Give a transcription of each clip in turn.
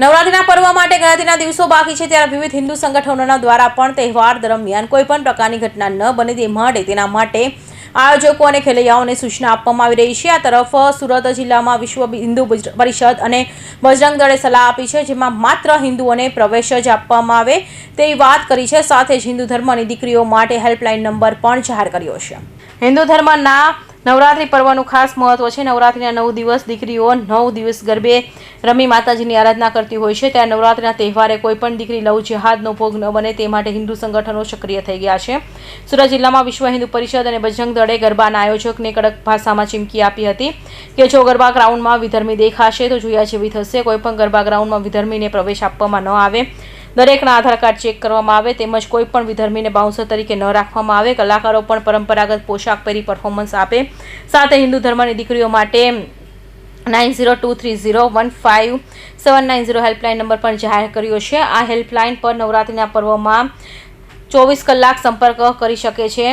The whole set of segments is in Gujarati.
નવરાત્રિના પર્વ માટે ગણતરીના દિવસો બાકી છે ત્યારે વિવિધ હિન્દુ સંગઠનોના દ્વારા પણ તહેવાર દરમિયાન કોઈ પણ પ્રકારની ઘટના ન બને તે માટે તેના માટે આયોજકો અને ખેલૈયાઓને સૂચના આપવામાં આવી રહી છે. આ તરફ સુરત જિલ્લામાં વિશ્વ હિન્દુ પરિષદ અને બજરંગ દળે સલાહ આપી છે, જેમાં માત્ર હિન્દુઓને પ્રવેશ જ આપવામાં આવે તેવી વાત કરી છે. સાથે જ હિન્દુ ધર્મની દીકરીઓ માટે હેલ્પલાઇન નંબર પણ જાહેર કર્યો છે. હિન્દુ ધર્મના નવરાત્રિ પર્વનું ખાસ મહત્વ છે. નવરાત્રિના નવ દિવસ દીકરીઓ નવ દિવસ ગરબે રમી માતાજીની આરાધના કરતી હોય છે. ત્યારે નવરાત્રિના તહેવારે કોઈપણ દીકરી લવ જિહાદનો ભોગ ન બને તે માટે હિન્દુ સંગઠનો સક્રિય થઈ ગયા છે. સુરત જિલ્લામાં વિશ્વ હિન્દુ પરિષદ અને બજરંગ દળે ગરબાના આયોજકને કડક ભાષામાં ચીમકી આપી હતી કે જો ગરબા ગ્રાઉન્ડમાં વિધર્મી દેખાશે તો જોયા જેવી થશે. કોઈપણ ગરબા ગ્રાઉન્ડમાં વિધર્મીને પ્રવેશ આપવામાં ન આવે. દરેકના આધાર કાર્ડ ચેક કરવામાં આવે તેમજ કોઈ પણ વિધર્મીને બાઉન્સર તરીકે ન રાખવામાં આવે. કલાકારો પણ પરંપરાગત પોશાક પહેરી પરફોર્મન્સ આપે. સાથે હિન્દુ ધર્મની દીકરીઓ માટે nine zero two three zero one five seven nine zero helpline number પણ જાહેર કર્યો છે. આ હેલ્પલાઇન પર નવરાત્રિના પર્વમાં ચોવીસ કલાક સંપર્ક કરી શકે છે.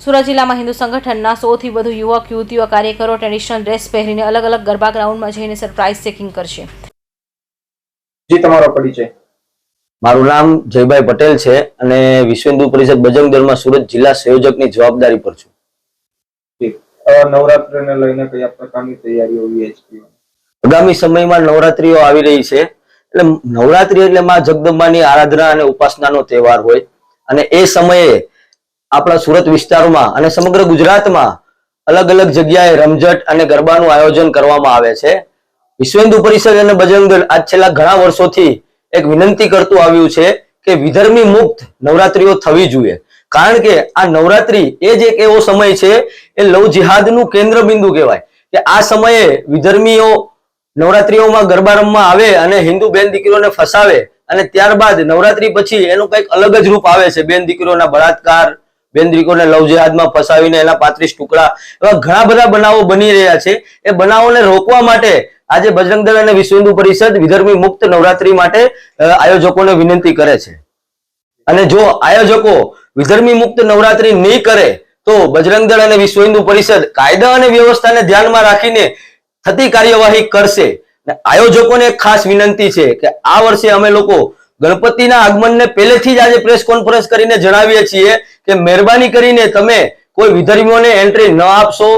સુરત જિલ્લામાં હિન્દુ સંગઠનના સૌથી વધુ યુવક, યુવતીઓ, કાર્યકરો ટ્રેડિશનલ ડ્રેસ પહેરીને અલગ અલગ ગરબા ગ્રાઉન્ડમાં જઈને સરપ્રાઇઝ ચેકિંગ કરશે. જી, તમારો પરિચય. મારું નામ જયભાઈ પટેલ છે અને વિશ્વ હિન્દુ પરિષદ બજરંગ દળમાં સુરત જિલ્લા સંયોજકની જવાબદારી પર છું. અ, લઈને કયા પ્રકારની તૈયારીઓ? આગામી સમયમાં નવરાત્રીઓ આવી રહી છે. એટલે નવરાત્રી એટલે માં જગદંબાની આરાધના અને ઉપાસનાનો તહેવાર હોય. અને એ સમયે આપણા સુરત વિસ્તારમાં અને સમગ્ર ગુજરાતમાં અલગ અલગ જગ્યાએ રમઝટ અને ગરબાનું આયોજન કરવામાં આવે છે. વિશ્વ હિન્દુ પરિષદ અને બજરંગ દળ આજ છેલ્લા ઘણા વર્ષોથી એક વિનંતી કરતું આવ્યું છે કે વિધર્મી મુક્ત નવરાત્રીઓ થવી જોઈએ. કારણ કે આ નવરાત્રી એ જ એક એવો સમય છે, એ લવ જિહાદનું કેન્દ્ર બિંદુ કહેવાય. કે આ સમયે વિધર્મીઓ નવરાત્રીઓમાં ગરબા રમવા આવે અને હિન્દુ બેન દીકરીઓને ફસાવે અને ત્યારબાદ નવરાત્રી પછી એનું કંઈક અલગ જ રૂપ આવે છે. બેન દીકરીઓના બળાત્કાર, બેન દીકરીઓને લવ જિહાદમાં ફસાવીને એના પાંત્રીસ ટુકડા એવા ઘણા બધા બનાવો બની રહ્યા છે. એ બનાવોને રોકવા માટે આજે બજરંગ દળ અને વિશ્વ હિન્દુ પરિષદ વિધર્મી મુક્ત નવરાત્રી માટે આયોજકોને વિનંતી કરે છે. અને જો આયોજકો વિધર્મી મુક્ત નવરાત્રી નહીં કરે, તો બજરંગ દળ અને વિશ્વ હિન્દુ પરિષદ કાયદા અને વ્યવસ્થાને ધ્યાનમાં રાખીને થતી કાર્યવાહી કરશે. આયોજકોને ખાસ વિનંતી છે કે આ વર્ષે અમે લોકો ગણપતિના આગમનને પહેલેથી જ આજે પ્રેસ કોન્ફરન્સ કરીને જણાવીએ છીએ કે મહેરબાની કરીને તમે કોઈ વિધર્મીઓને એન્ટ્રી ન આપશો.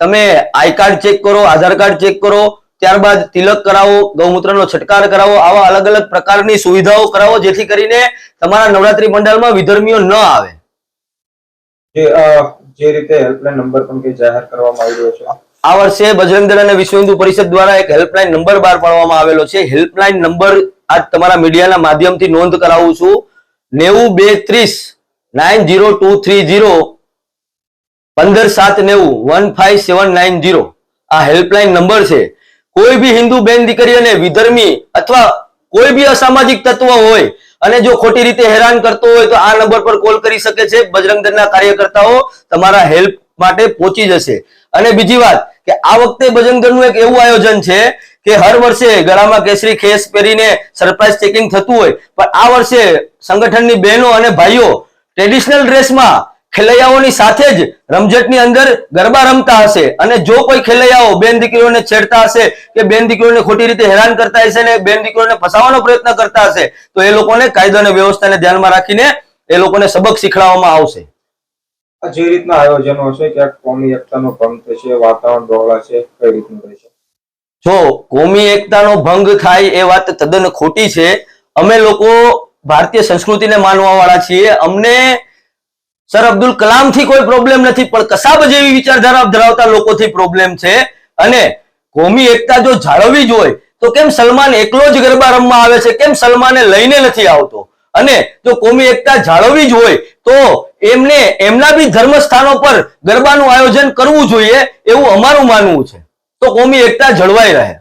તમે આઈ કાર્ડ ચેક કરો, આધાર કાર્ડ ચેક કરો ત્યારબાદ તિલક કરાવો ગૌમૂત્રનો છટકાર કરાવો આવા અલગ અલગ પ્રકારની સુવિધાઓ કરાવો જેથી કરીને તમારા નવરાત્રી પંડાલમાં વિધર્મીઓ ન આવે. જે રીતે હેલ્પલાઇન નંબર પણ કંઈ જાહેર કરવામાં આવી છે. આ વર્ષે બજરંગ દળ અને વિશ્વ હિન્દુ પરિષદ દ્વારા એક હેલ્પલાઇન નંબર બહાર પાડવામાં આવેલો છે. હેલ્પલાઇન નંબર આજ તમારા મીડિયાના માધ્યમથી નોંધ કરાવું છું. નેવું બે ત્રીસ nine zero two three zero પંદર સાત નેવું one five seven nine zero આ હેલ્પલાઇન નંબર છે. કોઈ બી હિન્દુ બેન દીકરીઓને વિધર્મી અથવા કોઈ બી અસામાજિક તત્વ હોય અને જો ખોટી રીતે હેરાન કરતો હોય તો આ નંબર પર કોલ કરી શકે છે. બજરંગ દળના કાર્યકર્તાઓ તમારા હેલ્પ માટે પહોંચી જશે. અને બીજી વાત કે આ વખતે બજરંગ દળનું એક એવું આયોજન છે કે હર વર્ષે ગળામાં કેસરી ખેસ પહેરીને સરપ્રાઇઝ ચેકિંગ થતું હોય. પણ આ વર્ષે સંગઠનની બહેનો અને ભાઈઓ ટ્રેડિશનલ ડ્રેસમાં ખેલૈયાઓની સાથે જ રમઝટની અંદર ગરબા રમતા હશે. અને જો કોઈ ખેલૈયાઓ બેન દીકરીઓને છેડતા હશે કે બેન દીકરીઓને ખોટી રીતે હેરાન કરતા હશે ને બેન દીકરીઓને ફસાવવાનો પ્રયત્ન કરતા હશે તો એ લોકોને કાયદા અને વ્યવસ્થાને ધ્યાનમાં રાખીને એ લોકોને સબક શીખવાડવામાં આવશે. જે રીતના આયોજનો છે ક્યાંક કોમી એકતાનો ભંગ થશે વાતાવરણ છે કઈ રીતનું રહેશે? જો કોમી એકતાનો ભંગ થાય એ વાત તદ્દન ખોટી છે. અમે લોકો ભારતીય સંસ્કૃતિને માનવા વાળા છીએ. અમને સર અબ્દુલ કલામથી કોઈ પ્રોબ્લેમ નથી, પણ કસાબ જેવી વિચારધારા ધરાવતા લોકોથી પ્રોબ્લેમ છે. અને કોમી એકતા જો જાળવવી જ હોય, તો કેમ સલમાન એકલો જ ગરબા રમવા આવે છે? કેમ સલમાને લઈને નથી આવતો? અને જો કોમી એકતા જાળવવી જ હોય, તો એમને, એમના બી ધર્મસ્થાનો પર ગરબાનું આયોજન કરવું જોઈએ એવું અમારું માનવું છે. તો કોમી એકતા જળવાઈ રહે.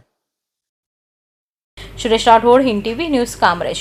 Suresh Rathod, Hind TV news Kamrej.